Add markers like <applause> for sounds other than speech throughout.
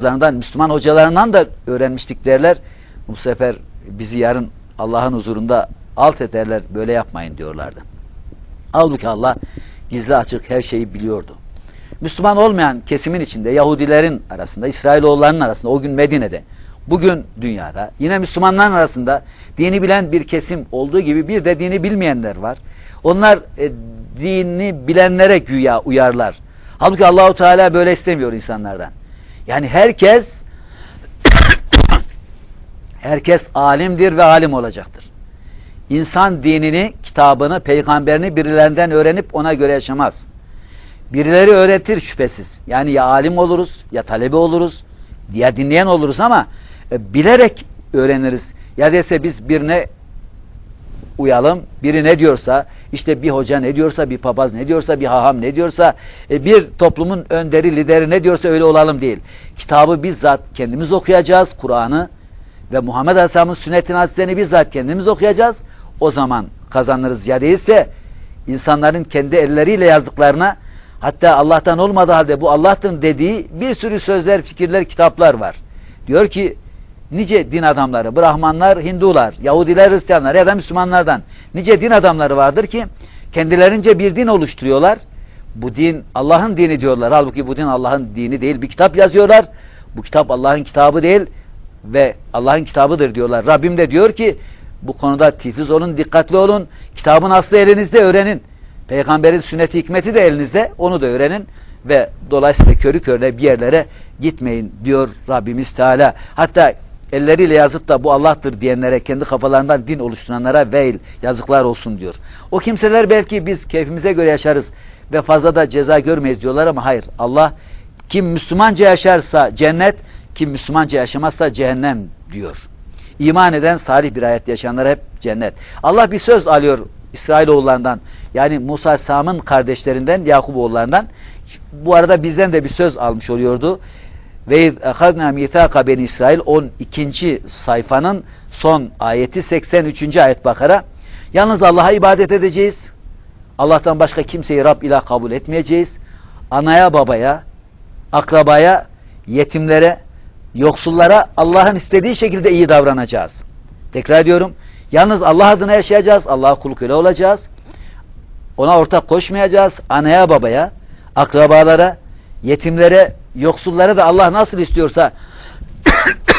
hocalarından, Müslüman hocalarından da öğrenmiştik derler. Bu sefer bizi yarın Allah'ın huzurunda alt ederler, böyle yapmayın diyorlardı. Halbuki Allah gizli açık her şeyi biliyordu. Müslüman olmayan kesimin içinde Yahudilerin arasında, İsrailoğullarının arasında o gün Medine'de, bugün dünyada yine Müslümanların arasında dini bilen bir kesim olduğu gibi bir de dini bilmeyenler var. Onlar e, dini bilenlere güya uyarlar. Halbuki Allahu Teala böyle istemiyor insanlardan. Yani herkes <coughs> herkes alimdir ve alim olacaktır. İnsan dinini, kitabını, peygamberini birilerinden öğrenip ona göre yaşamaz. Birileri öğretir şüphesiz. Yani ya alim oluruz, ya talebe oluruz, ya dinleyen oluruz ama e, bilerek öğreniriz. Ya dese biz birine uyalım, biri ne diyorsa, işte bir hoca ne diyorsa, bir papaz ne diyorsa, bir haham ne diyorsa, e, bir toplumun önderi, lideri ne diyorsa öyle olalım değil. Kitabı bizzat kendimiz okuyacağız, Kur'an'ı ve Muhammed Aleyhisselam'ın sünnetin hadislerini bizzat kendimiz okuyacağız. O zaman kazanırız. Ya değilse insanların kendi elleriyle yazdıklarına hatta Allah'tan olmadığı halde bu Allah'tır dediği bir sürü sözler, fikirler, kitaplar var. Diyor ki nice din adamları, Brahmanlar, Hindular, Yahudiler, Hristiyanlar ya da Müslümanlardan nice din adamları vardır ki kendilerince bir din oluşturuyorlar. Bu din Allah'ın dini diyorlar. Halbuki bu din Allah'ın dini değil. Bir kitap yazıyorlar. Bu kitap Allah'ın kitabı değil ve Allah'ın kitabıdır diyorlar. Rabbim de diyor ki bu konuda titiz olun, dikkatli olun. Kitabın aslı elinizde öğrenin. Peygamberin sünneti hikmeti de elinizde. Onu da öğrenin ve dolayısıyla körü körüne bir yerlere gitmeyin diyor Rabbimiz Teala. Hatta elleriyle yazıp da bu Allah'tır diyenlere, kendi kafalarından din oluşturanlara veil yazıklar olsun diyor. O kimseler belki biz keyfimize göre yaşarız ve fazla da ceza görmeyiz diyorlar ama hayır. Allah kim Müslümanca yaşarsa cennet, kim Müslümanca yaşamazsa cehennem diyor. İman eden salih bir hayat yaşayanlar hep cennet. Allah bir söz alıyor İsrailoğullarından. Yani Musa Sam'ın kardeşlerinden, Yakup oğullarından. Bu arada bizden de bir söz almış oluyordu. Ve ehadna mitaka beni İsrail 12. sayfanın son ayeti 83. ayet Bakara. Yalnız Allah'a ibadet edeceğiz. Allah'tan başka kimseyi Rab ilah kabul etmeyeceğiz. Anaya babaya, akrabaya, yetimlere, yoksullara Allah'ın istediği şekilde iyi davranacağız. Tekrar ediyorum. Yalnız Allah adına yaşayacağız. Allah'a kul köle olacağız. Ona ortak koşmayacağız. Anaya babaya, akrabalara, yetimlere, yoksullara da Allah nasıl istiyorsa <coughs>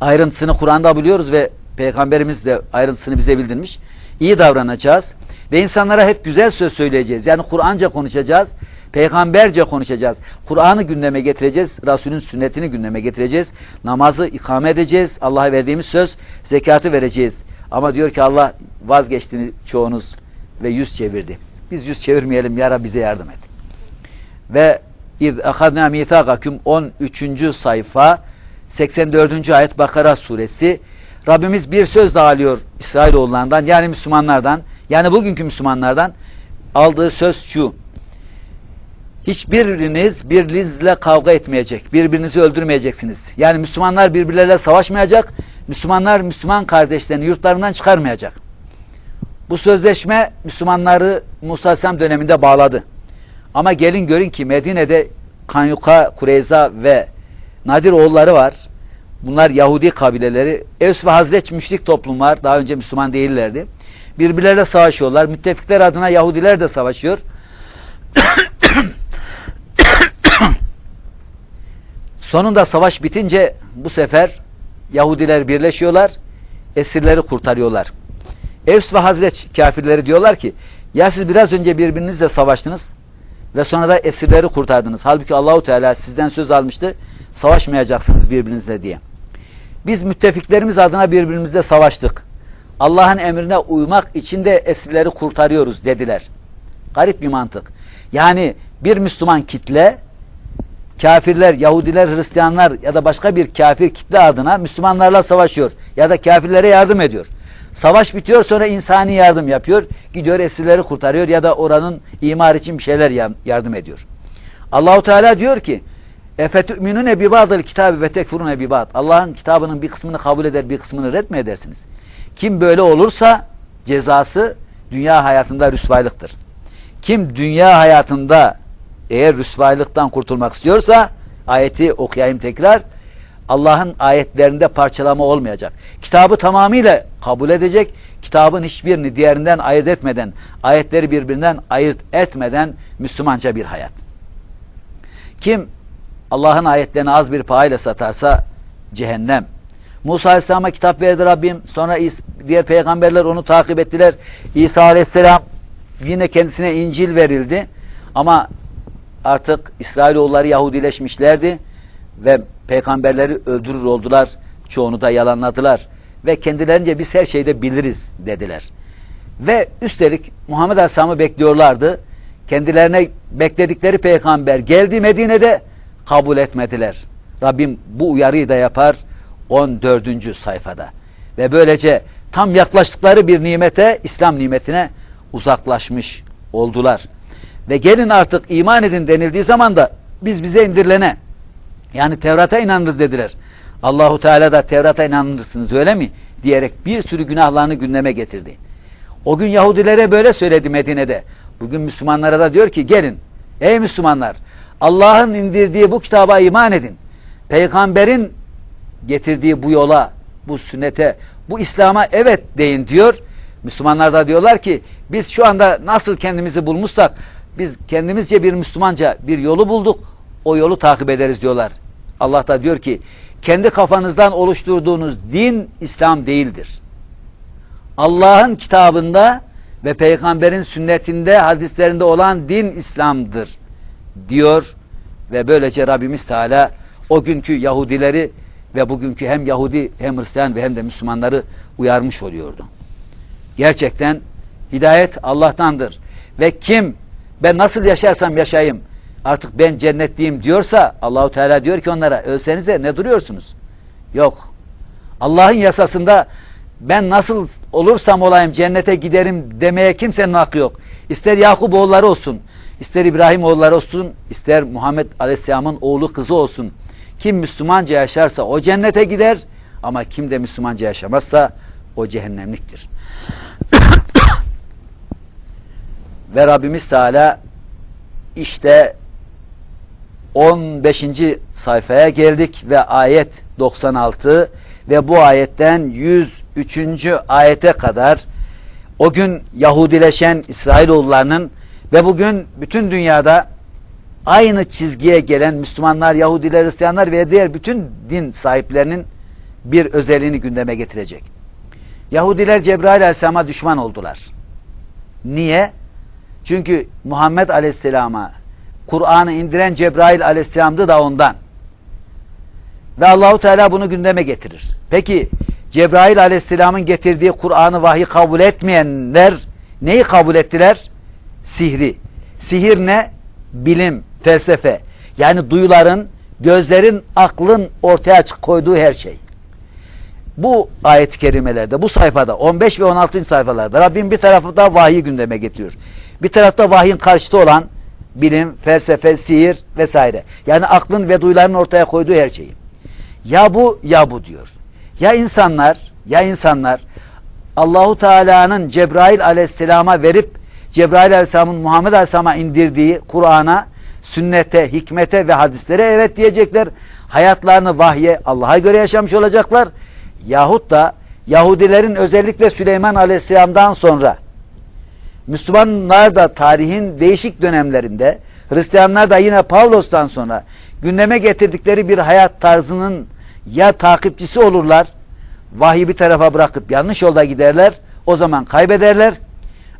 ayrıntısını Kur'an'da biliyoruz ve Peygamberimiz de ayrıntısını bize bildirmiş. İyi davranacağız ve insanlara hep güzel söz söyleyeceğiz. Yani Kur'anca konuşacağız, peygamberce konuşacağız. Kur'an'ı gündeme getireceğiz, Resul'ün sünnetini gündeme getireceğiz. Namazı ikame edeceğiz, Allah'a verdiğimiz söz, zekatı vereceğiz. Ama diyor ki Allah vazgeçtiniz çoğunuz ve yüz çevirdi. Biz yüz çevirmeyelim ya Rabbi bize yardım et. Ve İz ahadna mithaqakum 13. sayfa 84. ayet Bakara suresi Rabbimiz bir söz daha alıyor İsrailoğullarından yani Müslümanlardan yani bugünkü Müslümanlardan aldığı söz şu Hiçbiriniz birbirinizle kavga etmeyecek. Birbirinizi öldürmeyeceksiniz. Yani Müslümanlar birbirleriyle savaşmayacak. Müslümanlar Müslüman kardeşlerini yurtlarından çıkarmayacak. Bu sözleşme Müslümanları Musa Aleyhisselam döneminde bağladı. Ama gelin görün ki Medine'de Kanyuka, Kureyza ve Nadir oğulları var. Bunlar Yahudi kabileleri. Evs ve Hazreç müşrik toplumlar. Daha önce Müslüman değillerdi. Birbirleriyle savaşıyorlar. Müttefikler adına Yahudiler de savaşıyor. <coughs> Sonunda savaş bitince bu sefer Yahudiler birleşiyorlar. Esirleri kurtarıyorlar. Evs ve Hazreç kafirleri diyorlar ki ya siz biraz önce birbirinizle savaştınız ve sonra da esirleri kurtardınız. Halbuki Allahu Teala sizden söz almıştı. Savaşmayacaksınız birbirinizle diye. Biz müttefiklerimiz adına birbirimizle savaştık. Allah'ın emrine uymak için de esirleri kurtarıyoruz dediler. Garip bir mantık. Yani bir Müslüman kitle kafirler, Yahudiler, Hristiyanlar ya da başka bir kafir kitle adına Müslümanlarla savaşıyor ya da kafirlere yardım ediyor. Savaş bitiyor sonra insani yardım yapıyor. Gidiyor esirleri kurtarıyor ya da oranın imar için bir şeyler yardım ediyor. Allahu Teala diyor ki Efetü'minune bi ba'dil kitabi ve tekfurune bi ba'd. Allah'ın kitabının bir kısmını kabul eder, bir kısmını red mi edersiniz? Kim böyle olursa cezası dünya hayatında rüsvaylıktır. Kim dünya hayatında eğer rüsvaylıktan kurtulmak istiyorsa ayeti okuyayım tekrar. Allah'ın ayetlerinde parçalama olmayacak. Kitabı tamamıyla kabul edecek. Kitabın hiçbirini diğerinden ayırt etmeden, ayetleri birbirinden ayırt etmeden Müslümanca bir hayat. Kim Allah'ın ayetlerini az bir pahayla satarsa cehennem. Musa Aleyhisselam'a kitap verdi Rabbim. Sonra diğer peygamberler onu takip ettiler. İsa Aleyhisselam yine kendisine İncil verildi. Ama artık İsrailoğulları Yahudileşmişlerdi ve peygamberleri öldürür oldular. Çoğunu da yalanladılar ve kendilerince biz her şeyde biliriz dediler. Ve üstelik Muhammed Aleyhisselam'ı bekliyorlardı. Kendilerine bekledikleri peygamber geldi Medine'de kabul etmediler. Rabbim bu uyarıyı da yapar 14. sayfada. Ve böylece tam yaklaştıkları bir nimete, İslam nimetine uzaklaşmış oldular. Ve gelin artık iman edin denildiği zaman da biz bize indirilene yani Tevrat'a inanırız dediler. Allahu Teala da Tevrat'a inanırsınız öyle mi? diyerek bir sürü günahlarını gündeme getirdi. O gün Yahudilere böyle söyledi Medine'de. Bugün Müslümanlara da diyor ki gelin ey Müslümanlar Allah'ın indirdiği bu kitaba iman edin. Peygamberin getirdiği bu yola, bu sünnete, bu İslam'a evet deyin diyor. Müslümanlar da diyorlar ki biz şu anda nasıl kendimizi bulmuşsak biz kendimizce bir Müslümanca bir yolu bulduk. O yolu takip ederiz diyorlar. Allah da diyor ki kendi kafanızdan oluşturduğunuz din İslam değildir. Allah'ın kitabında ve peygamberin sünnetinde, hadislerinde olan din İslam'dır diyor ve böylece Rabbimiz Teala o günkü Yahudileri ve bugünkü hem Yahudi hem Hristiyan ve hem de Müslümanları uyarmış oluyordu. Gerçekten hidayet Allah'tandır ve kim ben nasıl yaşarsam yaşayayım artık ben cennetliyim diyorsa Allahu Teala diyor ki onlara ölsenize ne duruyorsunuz? Yok. Allah'ın yasasında ben nasıl olursam olayım cennete giderim demeye kimsenin hakkı yok. İster Yakup oğulları olsun, ister İbrahim oğulları olsun, ister Muhammed Aleyhisselam'ın oğlu kızı olsun. Kim Müslümanca yaşarsa o cennete gider ama kim de Müslümanca yaşamazsa o cehennemliktir. <coughs> Ve Rabbimiz Teala işte 15. sayfaya geldik ve ayet 96 ve bu ayetten 103. ayete kadar o gün Yahudileşen İsrailoğullarının ve bugün bütün dünyada aynı çizgiye gelen Müslümanlar, Yahudiler, Hristiyanlar ve diğer bütün din sahiplerinin bir özelliğini gündeme getirecek. Yahudiler Cebrail Aleyhisselam'a düşman oldular. Niye? Çünkü Muhammed Aleyhisselam'a Kur'an'ı indiren Cebrail Aleyhisselam'dı da ondan. Ve Allahu Teala bunu gündeme getirir. Peki Cebrail Aleyhisselam'ın getirdiği Kur'an'ı vahiy kabul etmeyenler neyi kabul ettiler? Sihri. Sihir ne? Bilim, felsefe. Yani duyuların, gözlerin, aklın ortaya koyduğu her şey. Bu ayet-i kerimelerde, bu sayfada 15 ve 16. sayfalarda Rabbim bir tarafta vahiy gündeme getiriyor. Bir tarafta vahyin karşıtı olan bilim, felsefe, sihir vesaire. Yani aklın ve duyuların ortaya koyduğu her şeyi. Ya bu ya bu diyor. Ya insanlar, ya insanlar Allahu Teala'nın Cebrail Aleyhisselam'a verip Cebrail Aleyhisselam'ın Muhammed Aleyhisselam'a indirdiği Kur'an'a, sünnete, hikmete ve hadislere evet diyecekler. Hayatlarını vahye Allah'a göre yaşamış olacaklar. Yahut da Yahudilerin özellikle Süleyman Aleyhisselam'dan sonra Müslümanlar da tarihin değişik dönemlerinde Hristiyanlar da yine Pavlos'tan sonra gündeme getirdikleri bir hayat tarzının ya takipçisi olurlar, vahyi bir tarafa bırakıp yanlış yolda giderler, o zaman kaybederler.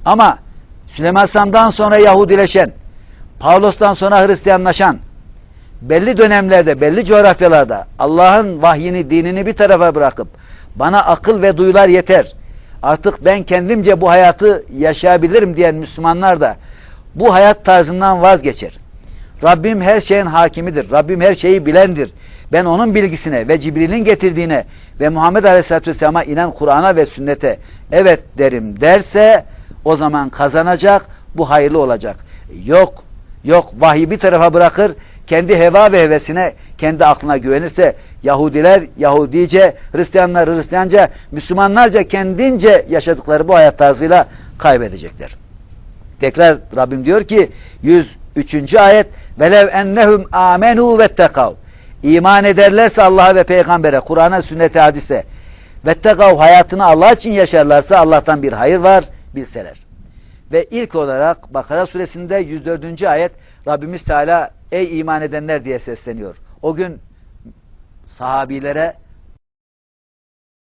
Ama Süleyman Aleyhisselam'dan sonra Yahudileşen, Pavlos'tan sonra Hristiyanlaşan, belli dönemlerde, belli coğrafyalarda Allah'ın vahyini, dinini bir tarafa bırakıp bana akıl ve duyular yeter. Artık ben kendimce bu hayatı yaşayabilirim diyen Müslümanlar da bu hayat tarzından vazgeçer. Rabbim her şeyin hakimidir. Rabbim her şeyi bilendir. Ben onun bilgisine ve Cibril'in getirdiğine ve Muhammed Aleyhisselatü Vesselam'a inen Kur'an'a ve sünnete evet derim derse o zaman kazanacak, bu hayırlı olacak. Yok, yok vahiy bir tarafa bırakır, kendi heva ve hevesine, kendi aklına güvenirse Yahudiler Yahudice, Hristiyanlar Hristiyanca, Müslümanlarca kendince yaşadıkları bu hayat tarzıyla kaybedecekler. Tekrar Rabbim diyor ki 103. ayet Velev ennehum amenu vettekav. İman ederlerse Allah'a ve peygambere, Kur'an'a, sünnete, hadise vettekav hayatını Allah için yaşarlarsa Allah'tan bir hayır var bilseler. Ve ilk olarak Bakara suresinde 104. ayet Rabbimiz Teala ey iman edenler diye sesleniyor. O gün sahabilere